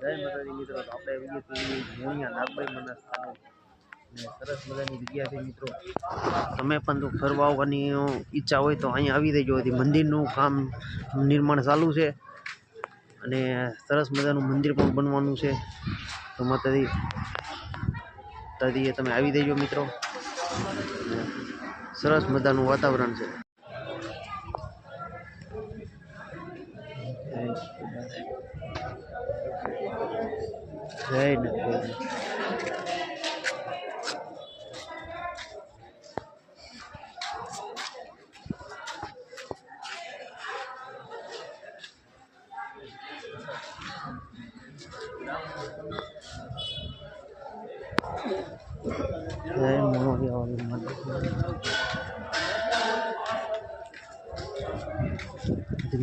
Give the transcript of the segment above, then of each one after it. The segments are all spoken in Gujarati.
જય માતાજી મિત્રો આપણે આવી ગયા છીએ મોણિયા નાગભાઈ મના સ્થાને સરસ મજાની જગ્યા છે મિત્રો. તમે પણ તો ફરવા આવવાની ઈચ્છા હોય તો અહીંયા આવી દેજો. હતી મંદિરનું કામ નિર્માણ ચાલુ છે. અને સરસ મજાનું મંદિર પણ બનવાનું છે. તો માતાજી, માતાજીએ તમે આવી દેજો મિત્રો. સરસ મજાનું વાતાવરણ છે. જય નાગભાઈ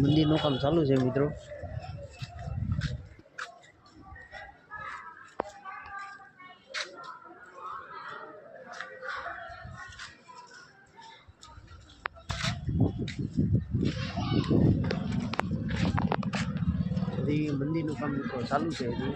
મંદિરનું કામ ચાલુ છે મિત્રો. હજી મંદિરનું કામ ચાલુ છે હજી.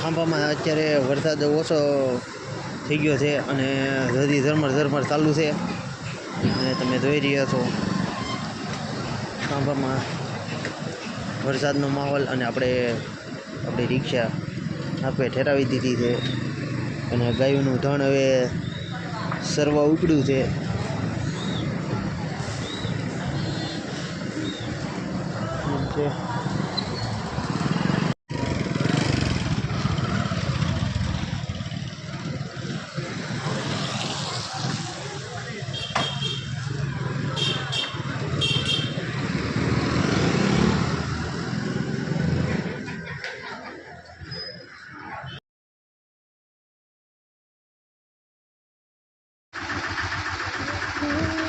ખાંભામાં અત્યારે વરસાદ ઓછો થઈ ગયો છે અને હજી ઝરમર ઝરમર ચાલુ છે. અને તમે જોઈ રહ્યા છો ખાંભામાં વરસાદનો માહોલ અને આપણે આપણી રિક્ષા આપે ઠેરાવી દીધી છે. અને ગાયોનું ધણ હવે સરવા ઉપડ્યું છે છે. Ooh.